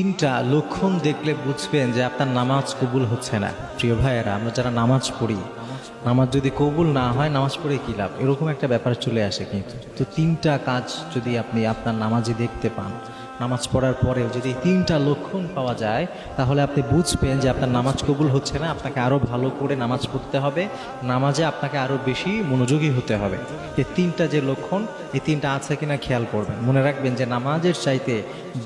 তিনটা লক্ষণ দেখলে বুঝবেন যে আপনার নামাজ কবুল হচ্ছে না। প্রিয় ভাইয়েরা, আমরা যারা নামাজ পড়ি, নামাজ যদি কবুল না হয়, নামাজ পড়ে কী লাভ? এরকম একটা ব্যাপার চলে আসে কিন্তু। তো তিনটা কাজ যদি আপনি আপনার নামাজে দেখতে পান নামাজ পড়ার পরেও যদি তিনটা লক্ষণ পাওয়া যায়, তাহলে আপনি বুঝবেন যে আপনার নামাজ কবুল হচ্ছে না, আপনাকে আরও ভালো করে নামাজ পড়তে হবে, নামাজে আপনাকে আরও বেশি মনোযোগী হতে হবে। এই তিনটা যে লক্ষণ, এই তিনটা আছে কিনা খেয়াল করবেন। মনে রাখবেন যে নামাজের চাইতে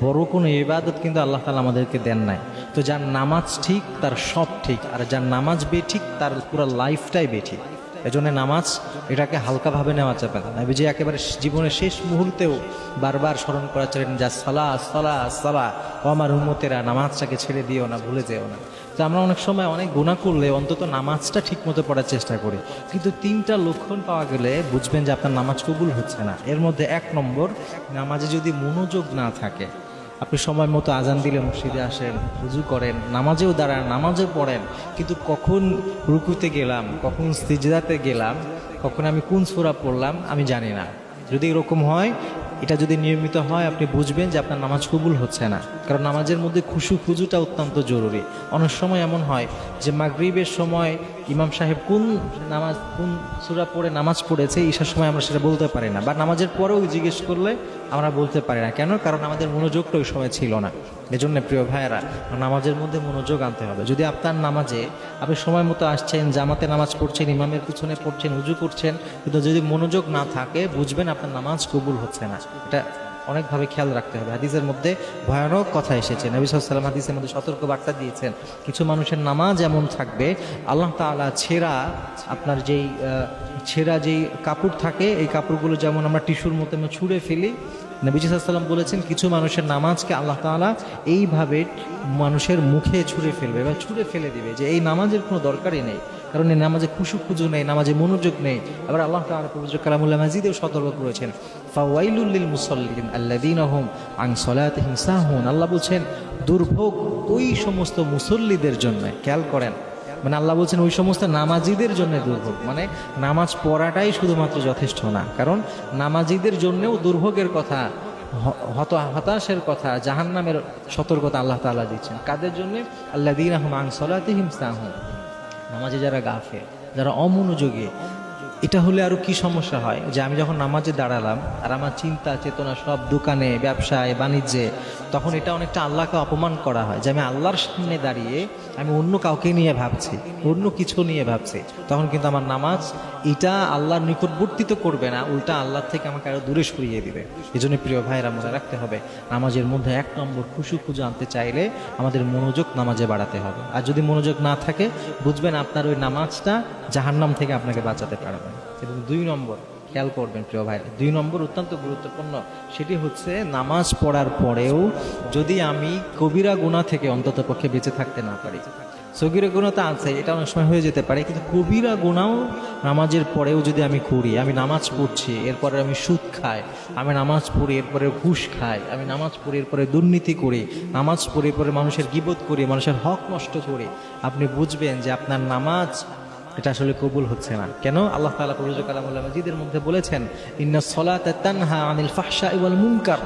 বড় কোনো ইবাদত কিন্তু আল্লাহ তালা আমাদেরকে দেন নাই। তো যার নামাজ ঠিক, তার সব ঠিক, আর যার নামাজ বেঠিক তার পুরো লাইফটাই বেঠিক এজন্য নামাজ এটাকে হালকাভাবে নেওয়া যাবে না। নবী যে একেবারে জীবনের শেষ মুহূর্তেও বারবার স্মরণ করা চলেন যা, সালা সালা সালা, ও আমার উন্মতেরা নামাজটাকে ছেড়ে দিও না, ভুলে যেও না। তো আমরা অনেক সময় অনেক গুণা করলে অন্তত নামাজটা ঠিক মতো পড়ার চেষ্টা করি। কিন্তু তিনটা লক্ষণ পাওয়া গেলে বুঝবেন যে আপনার নামাজ কবুল হচ্ছে না। এর মধ্যে এক নম্বর, নামাজে যদি মনোযোগ না থাকে আপনি সময় মতো আজান দিলে মসজিদে আসেন, রুজু করেন, নামাজেও দাঁড়ান, নামাজেও পড়েন। কিন্তু কখন রুকুতে গেলাম, কখন সিজদাতে গেলাম, কখন আমি কোন সুরা পড়লাম, আমি জানি না। যদি এরকম হয় এটা যদি নিয়মিত হয়, আপনি বুঝবেন যে আপনার নামাজ কবুল হচ্ছে না। কারণ নামাজের মধ্যে খুশু খুজুটা অত্যন্ত জরুরি। অনেক সময় এমন হয় যে মাগরিবের সময় ইমাম সাহেব কোন নামাজ, কোন সুরা পড়ে নামাজ পড়েছে, ঈশার সময় আমরা সেটা বলতে পারি না। বা নামাজের পরেও জিজ্ঞেস করলে আমরা বলতে পারি না। কেন? কারণ আমাদের মনোযোগটা ওই সময় ছিল না। এজন্য প্রিয় ভাইয়েরা, নামাজের মধ্যে মনোযোগ আনতে হবে। যদি আপনার নামাজে আপনি সময় মতো আসছেন, জামাতে নামাজ পড়ছেন, ইমামের পিছনে পড়ছেন, উজু করছেন, কিন্তু যদি মনোযোগ না থাকে, বুঝবেন আপনার নামাজ কবুল হচ্ছে না। এটা অনেকভাবে খেয়াল রাখতে হবে। হাদিসের মধ্যে ভয়ানক কথা এসেছে। নবী সাল্লাম হাদিসের মধ্যে সতর্ক বার্তা দিয়েছেন। কিছু মানুষের নামাজ এমন থাকবে, আল্লাহ তাআলা ছেঁড়া আপনার যেই ছেঁড়া যেই কাপড় থাকে, এই কাপড়গুলো যেমন আমরা টিস্যুর মতো আমরা ছুঁড়ে ফেলি নবীজি সাল্লাম বলেছেন কিছু মানুষের নামাজকে আল্লাহ তাআলা এইভাবে মানুষের মুখে ছুঁড়ে ফেলবে বা ছুঁড়ে ফেলে দিবে যে এই নামাজের কোনো দরকারই নেই। কারণ এই নামাজে খুশু খুজু নেই, নামাজে মনোযোগ নেই। আবার আল্লাহ তাআলা পবিত্র কালামুল্লাহ মাজিদেও সতর্ক করেছেন। ফাওয়াইলুল মুসল্লিন আল্লাযীনা হুম আন সালাতিহিম সাহুন। আল্লাহ বলছেন, দুর্ভোগ ওই সমস্ত মুসল্লিদের জন্য, খেয়াল করেন। মানে আল্লাহ বলছেন, ওই সমস্ত নামাজিদের জন্য দুর্ভোগ। মানে নামাজ পড়াটাই শুধুমাত্র যথেষ্ট না। কারণ নামাজিদের জন্যও দুর্ভোগের কথা হত, হতাশের কথা, জাহান্নামের সতর্কতা আল্লাহ তাআলা দিচ্ছেন। কাদের জন্য? আল্লাহ দিন আহম আং সলাতিহিম সাহুন। নামাজে যারা গাফে যারা অমনোযোগী এটা হলে আরও কি সমস্যা হয়? যে আমি যখন নামাজে দাঁড়ালাম আর আমার চিন্তা, চেতনা সব দোকানে, ব্যবসায়, বাণিজ্যে, তখন এটা অনেকটা আল্লাহকে অপমান করা হয়। যে আমি আল্লাহর সামনে দাঁড়িয়ে আমি অন্য কাউকে নিয়ে ভাবছি, অন্য কিছু নিয়ে ভাবছি। তখন কিন্তু আমার নামাজ এটা আল্লাহর নিকটবর্তী তো করবে না, উল্টা আল্লাহ থেকে আমাকে আরও দূরে সরিয়ে দিবে। এই জন্য প্রিয় ভাইয়েরা, মনে রাখতে হবে, নামাজের মধ্যে এক নম্বর খুশু খুঁজে আনতে চাইলে আমাদের মনোযোগ নামাজে বাড়াতে হবে। আর যদি মনোযোগ না থাকে, বুঝবেন আপনার ওই নামাজটা জাহান্নাম থেকে আপনাকে বাঁচাতে পারবে। এবং দুই নম্বর, খেয়াল করবেন প্রিয় ভাই, দুই নম্বর অত্যন্ত গুরুত্বপূর্ণ, সেটি হচ্ছে নামাজ পড়ার পরেও যদি আমি কবিরা গুণা থেকে অন্তত পক্ষে বেঁচে থাকতে না পারি। সগিরা গুণা তো আছে, এটা অনেক সময় হয়ে যেতে পারে, কিন্তু কবিরা গুণাও নামাজের পরেও যদি আমি করি, আমি নামাজ পড়ছি, এরপরে আমি সুদ খাই, আমি নামাজ পড়ি, এরপরে ঘুষ খাই, আমি নামাজ পড়ি, এরপরে দুর্নীতি করি, নামাজ পড়ি, এরপরে মানুষের গিবত করি, মানুষের হক নষ্ট করি, আপনি বুঝবেন যে আপনার নামাজ এটা আসলে কবুল হচ্ছে না। কেন? আল্লাহ তালা কবুল কালামুল্লাহ মজিদের মধ্যে বলেছেন, ইন্না সলাতে তানহা আনিল ফাহশা ওয়াল মুনকার।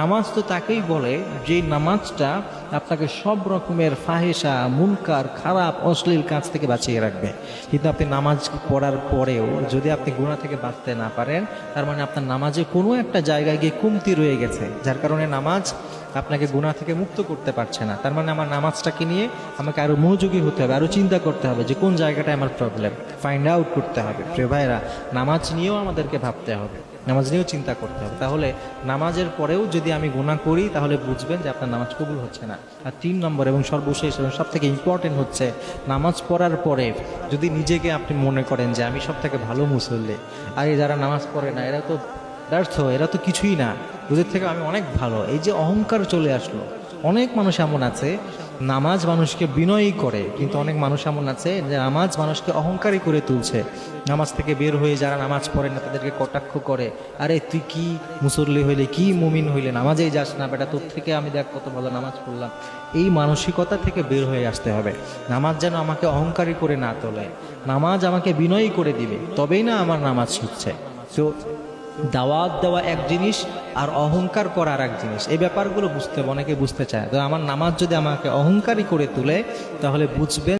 নামাজ তো তাকেই বলে, যে নামাজটা আপনাকে সব রকমের ফাহেসা মুনকার, খারাপ, অশ্লীল কাজ থেকে বাঁচিয়ে রাখবে। কিন্তু আপনি নামাজ পড়ার পরেও যদি আপনি গুণা থেকে বাঁচতে না পারেন, তার মানে আপনার নামাজে কোনো একটা জায়গায় গিয়ে কমতি রয়ে গেছে, যার কারণে নামাজ আপনাকে গুণা থেকে মুক্ত করতে পারছে না। তার মানে আমার নামাজটাকে নিয়ে আমাকে আরও মনোযোগী হতে হবে আরও চিন্তা করতে হবে যে কোন জায়গাটায় আমার প্রবলেম ফাইন্ড আউট করতে হবে। প্রিয় ভাইরা নামাজ নিয়েও আমাদেরকে ভাবতে হবে। নামাজ নিয়েও চিন্তা করতে হবে। তাহলে নামাজের পরেও যদি আমি গুণা করি, তাহলে বুঝবেন যে আপনার নামাজ কবুল হচ্ছে না। আর তিন নম্বর এবং সর্বশেষ এবং সব থেকে ইম্পর্টেন্ট হচ্ছে, নামাজ পড়ার পরে যদি নিজেকে আপনি মনে করেন যে আমি সব থেকে ভালো মুসল্লি, আর যারা নামাজ পড়ে না, এরা তো ব্যর্থ, এরা তো কিছুই না। ওদের থেকে আমি অনেক ভালো। এই যে অহংকার চলে আসলো, অনেক মানুষ এমন আছে নামাজ মানুষকে বিনয়ী করে, কিন্তু অনেক মানুষ এমন আছে যে নামাজ মানুষকে অহংকারী করে তুলছে। নামাজ থেকে বের হয়ে যারা নামাজ পড়ে না, তাদেরকে কটাক্ষ করে, আরে, তুই কি মুসল্লি হইলে, কি মুমিন হইলে? নামাজেই যাস না, বেটা, তোর থেকে আমি দেখ কত ভালো নামাজ পড়লাম। এই মানসিকতা থেকে বের হয়ে আসতে হবে। নামাজ যেন আমাকে অহংকারী করে না তোলে। নামাজ আমাকে বিনয়ী করে দিবে, তবেই না আমার নামাজ শিখছে তো দাওয়াত দেওয়া এক জিনিস আর অহংকার করার এক জিনিস। এই ব্যাপারগুলো বুঝতে অনেকে বুঝতে চায়। তো আমার নামাজ যদি আমাকে অহংকারী করে তোলে, তাহলে বুঝবেন